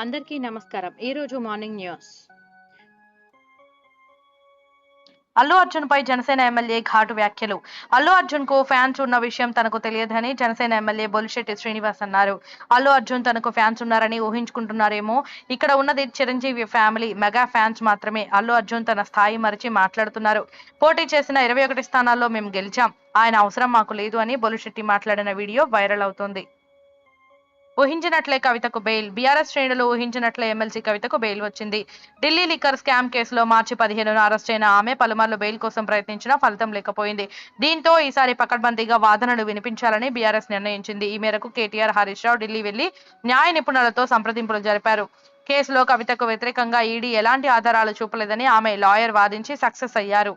అందరికీ నమస్కారం. ఈ రోజు మార్నింగ్ న్యూస్. అల్లు అర్జున్ పై జనసేన ఎమ్మెల్యే ఘాటు వ్యాఖ్యలు. అల్లు అర్జున్కు ఫ్యాన్స్ ఉన్న విషయం తనకు తెలియదని జనసేన ఎమ్మెల్యే బొలిశెట్టి శ్రీనివాస్ అన్నారు. అల్లు అర్జున్ తనకు ఫ్యాన్స్ ఉన్నారని ఊహించుకుంటున్నారేమో? ఇక్కడ ఉన్నది చిరంజీవి ఫ్యామిలీ మెగా ఫ్యాన్స్ మాత్రమే. అల్లు అర్జున్ తన స్థాయి మరిచి మాట్లాడుతున్నారు. పోటీ చేసిన ఇరవై ఒకటి స్థానాల్లో మేము గెలిచాం. ఆయన అవసరం మాకు లేదు అని బొలిశెట్టి మాట్లాడిన వీడియో వైరల్ అవుతోంది. ఊహించినట్లే కవితకు బెయిల్. బీఆర్ఎస్ శ్రేణులు ఊహించినట్లే ఎమ్మెల్సీ కవితకు బెయిల్ వచ్చింది. ఢిల్లీ లిక్కర్ స్కామ్ కేసులో మార్చి పదిహేనున అరెస్ట్ అయిన ఆమె పలుమార్లు బెయిల్ కోసం ప్రయత్నించినా ఫలితం లేకపోయింది. దీంతో ఈసారి పకడ్బందీగా వాదనలు వినిపించాలని బీఆర్ఎస్ నిర్ణయించింది. ఈ మేరకు కేటీఆర్ హరీష్ రావు ఢిల్లీ వెళ్ళి న్యాయ నిపుణులతో సంప్రదింపులు జరిపారు. కేసులో కవితకు వ్యతిరేకంగా ఈడీ ఎలాంటి ఆధారాలు చూపలేదని ఆమె లాయర్ వాదించి సక్సెస్ అయ్యారు.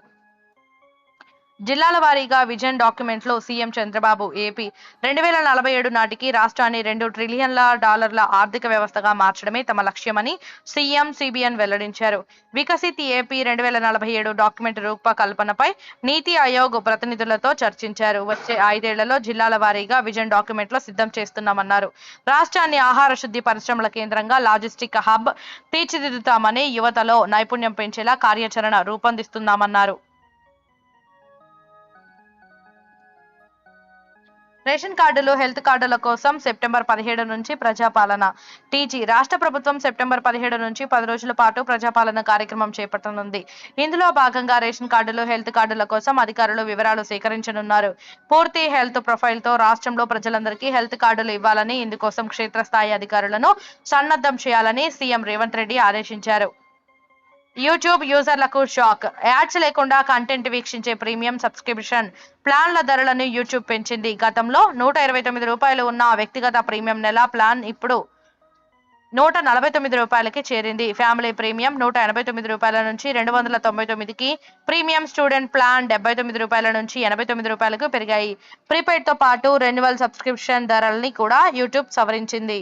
జిల్లాల వారీగా విజన్ డాక్యుమెంట్లో సీఎం చంద్రబాబు ఏపీ రెండు వేల నలభై ఏడు నాటికి రాష్ట్రాన్ని రెండు ట్రిలియన్ల డాలర్ల ఆర్థిక వ్యవస్థగా మార్చడమే తమ లక్ష్యమని సీఎం సిబిఎన్ వెల్లడించారు. వికసిత్ ఏపీ రెండు వేల నలభై ఏడు డాక్యుమెంట్ రూపకల్పనపై నీతి ఆయోగ్ ప్రతినిధులతో చర్చించారు. వచ్చే ఐదేళ్ళలో జిల్లాల వారీగా విజన్ డాక్యుమెంట్లో సిద్ధం చేస్తున్నామన్నారు. రాష్ట్రాన్ని ఆహార శుద్ధి పరిశ్రమల కేంద్రంగా లాజిస్టిక్ హబ్ తీర్చిదిద్దుతామని యువతలో నైపుణ్యం పెంచేలా కార్యాచరణ రూపొందిస్తున్నామన్నారు. రేషన్ కార్డులు హెల్త్ కార్డుల కోసం సెప్టెంబర్ పదిహేడు నుంచి ప్రజాపాలన. టీజీ రాష్ట్ర ప్రభుత్వం సెప్టెంబర్ పదిహేడు నుంచి పది రోజుల పాటు ప్రజాపాలన కార్యక్రమం చేపట్టనుంది. ఇందులో భాగంగా రేషన్ కార్డులు హెల్త్ కార్డుల కోసం అధికారులు వివరాలు సేకరించనున్నారు. పూర్తి హెల్త్ ప్రొఫైల్తో రాష్ట్రంలో ప్రజలందరికీ హెల్త్ కార్డులు ఇవ్వాలని ఇందుకోసం క్షేత్రస్థాయి అధికారులను సన్నద్ధం చేయాలని సీఎం రేవంత్ రెడ్డి ఆదేశించారు. యూట్యూబ్ యూజర్లకు షాక్. యాడ్స్ లేకుండా కంటెంట్ వీక్షించే ప్రీమియం సబ్స్క్రిప్షన్ ప్లాన్ల ధరలను యూట్యూబ్ పెంచింది. గతంలో నూట ఇరవై తొమ్మిది రూపాయలు ఉన్న వ్యక్తిగత ప్రీమియం నెల ప్లాన్ ఇప్పుడు నూట నలభై తొమ్మిది రూపాయలకి చేరింది. ఫ్యామిలీ ప్రీమియం నూట ఎనభై తొమ్మిది రూపాయల నుంచి రెండు వందల తొంభై తొమ్మిదికి ప్రీమియం స్టూడెంట్ ప్లాన్ డెబ్బై తొమ్మిది రూపాయల నుంచి ఎనభై తొమ్మిది రూపాయలకు పెరిగాయి. ప్రీపెయిడ్తో పాటు రెన్యువల్ సబ్స్క్రిప్షన్ ధరల్ని కూడా యూట్యూబ్ సవరించింది.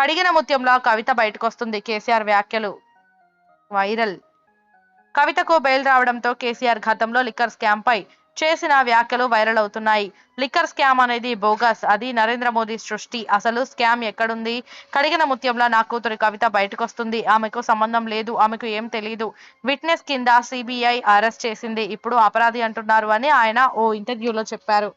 కడిగిన ముత్యంలో కవిత బయటకొస్తుంది. కేసీఆర్ వ్యాఖ్యలు. వైరల్. కవితకు బెయిల్ రావడంతో కేసీఆర్ గతంలో లిక్కర్ స్కామ్ పై చేసిన వ్యాఖ్యలు వైరల్ అవుతున్నాయి. లిక్కర్ స్కామ్ అనేది బోగస్. అది నరేంద్ర మోదీ సృష్టి. అసలు స్కామ్ ఎక్కడుంది? కడిగిన ముత్యంలో నా కూతురి కవిత బయటకొస్తుంది. ఆమెకు సంబంధం లేదు. ఆమెకు ఏం తెలియదు విట్నెస్ కింద సిబిఐ అరెస్ట్ చేసింది. ఇప్పుడు అపరాధి అంటున్నారు అని ఆయన ఓ ఇంటర్వ్యూలో చెప్పారు.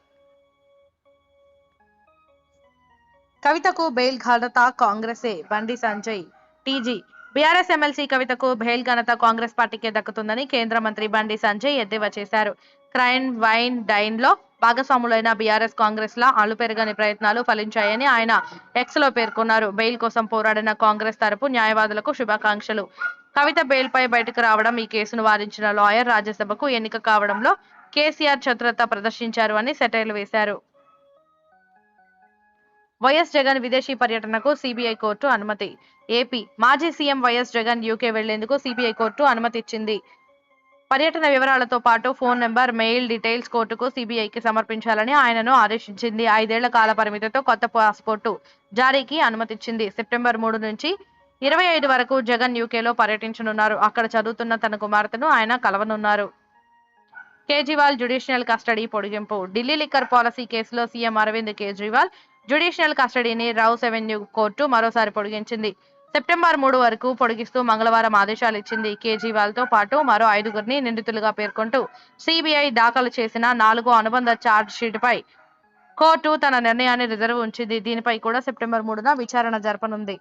కవితకు బెయిల్ ఘనత కాంగ్రెసే. Bandi Sanjay TG BRS MLC కవితకు బెయిల్ ఘనత కాంగ్రెస్ పార్టీకే దక్కుతుందని కేంద్ర మంత్రి బండి సంజయ్ ఎద్దేవా చేశారు. క్రైన్ వైన్ డైన్లో భాగస్వాములైన బీఆర్ఎస్ కాంగ్రెస్ ల అలుపెరగని ప్రయత్నాలు ఫలించాయని ఆయన ఎక్స్లో పేర్కొన్నారు. బెయిల్ కోసం పోరాడిన కాంగ్రెస్ తరపు న్యాయవాదులకు శుభాకాంక్షలు. కవిత బెయిల్ పై బయటకు రావడం ఈ కేసును వాదించిన లాయర్ రాజ్యసభకు ఎన్నిక కావడంలో కేసీఆర్ చతురత ప్రదర్శించారు అని సెటైర్లు వేశారు. వైఎస్ జగన్ విదేశీ పర్యటనకు సిబిఐ కోర్టు అనుమతి. ఏపీ మాజీ సీఎం వైఎస్ జగన్ యూకే వెళ్ళేందుకు సిబిఐ కోర్టు అనుమతి ఇచ్చింది పర్యటన వివరాలతో పాటు ఫోన్ నెంబర్ మెయిల్ డీటెయిల్స్ కోర్టుకు సిబిఐకి సమర్పించాలని ఆయనను ఆదేశించింది. ఐదేళ్ళ కాల పరిమితితో కొత్త పాస్పోర్టు జారీకి అనుమతిచ్చింది. సెప్టెంబర్ మూడు నుంచి ఇరవై ఐదు వరకు జగన్ యూకేలో పర్యటించనున్నారు. అక్కడ చదువుతున్న తన కుమార్తెను ఆయన కలవనున్నారు. కేజ్రీవాల్ జ్యుడిషియల్ కస్టడీ పొడిగింపు. ఢిల్లీ లిక్కర్ పాలసీ కేసులో సీఎం అరవింద్ కేజ్రీవాల్ జ్యుడిషియల్ కస్టడీని రౌస్ ఎవెన్యూ కోర్టు మరోసారి పొడిగించింది. సెప్టెంబర్ మూడు వరకు పొడిగిస్తూ మంగళవారం ఆదేశాలు ఇచ్చింది కేజ్రీవాల్తో పాటు మరో ఐదుగురిని నిందితులుగా పేర్కొంటూ సిబిఐ దాఖలు చేసిన నాలుగో అనుబంధ ఛార్జ్ షీట్ పై కోర్టు తన నిర్ణయాన్ని రిజర్వ్ ఉంచింది. దీనిపై కూడా సెప్టెంబర్ మూడున విచారణ జరపనుంది.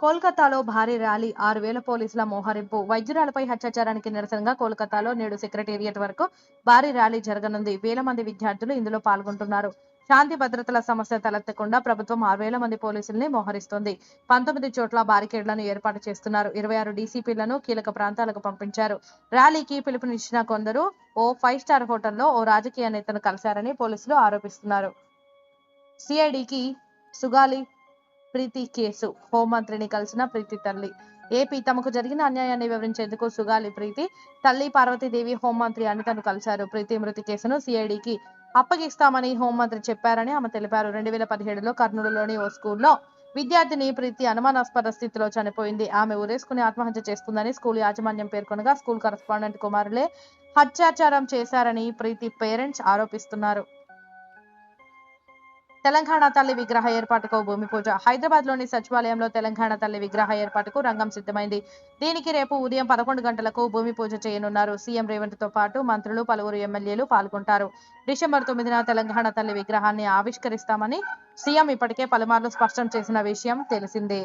కోల్కతాలో భారీ ర్యాలీ ఆరు వేల పోలీసుల మోహరింపు. వైద్యురాలపై అత్యాచారానికి నిరసనగా కోల్కతాలో నేడు సెక్రటేరియట్ వరకు భారీ ర్యాలీ జరగనుంది. వేల మంది విద్యార్థులు ఇందులో పాల్గొంటున్నారు. శాంతి భద్రతల సమస్య తలెత్తకుండా ప్రభుత్వం ఆరు వేల మంది పోలీసుల్ని మోహరిస్తోంది. పంతొమ్మిది చోట్ల బారికేడ్లను ఏర్పాటు చేస్తున్నారు. ఇరవై ఆరు డీసీపీలను కీలక ప్రాంతాలకు పంపించారు. ర్యాలీకి పిలుపునిచ్చిన కొందరు ఓ ఫైవ్ స్టార్ హోటల్లో ఓ రాజకీయ నేతను కలిశారని పోలీసులు ఆరోపిస్తున్నారు. సిఐడికి సుగాలి ప్రీతి కేసు. హోంమంత్రిని కలిసిన ప్రీతి తల్లి. ఏపీ తమకు జరిగిన అన్యాయాన్ని వివరించేందుకు సుగాలి ప్రీతి. తల్లి పార్వతీదేవి హోంమంత్రి అనితను కలిశారు. ప్రీతి మృతి కేసును సిఐడికి అప్పగిస్తామని హోంమంత్రి చెప్పారని ఆమె తెలిపారు. రెండు వేల పదిహేడులో కర్నూలులోని ఓ స్కూల్లో విద్యార్థిని ప్రీతి అనుమానాస్పద స్థితిలో చనిపోయింది. ఆమె ఉరేసుకుని ఆత్మహత్య చేసుకుందని స్కూల్ యాజమాన్యం పేర్కొనగా స్కూల్ కరస్పాండెంట్ కుమారులే హత్యాచారం చేశారని ప్రీతి పేరెంట్స్ ఆరోపిస్తున్నారు. తెలంగాణ తల్లి విగ్రహ ఏర్పాటుకు భూమి పూజ. హైదరాబాద్లోని సచివాలయంలో తెలంగాణ తల్లి విగ్రహ ఏర్పాటుకు రంగం సిద్ధమైంది. దీనికి రేపు ఉదయం పదకొండు గంటలకు భూమి పూజ చేయనున్నారు. సీఎం రేవంత్తో పాటు మంత్రులు పలువురు ఎమ్మెల్యేలు పాల్గొంటారు. డిసెంబర్ తొమ్మిదిన తెలంగాణ తల్లి విగ్రహాన్ని ఆవిష్కరిస్తామని సీఎం ఇప్పటికే పలుమార్లు స్పష్టం చేసిన విషయం తెలిసిందే.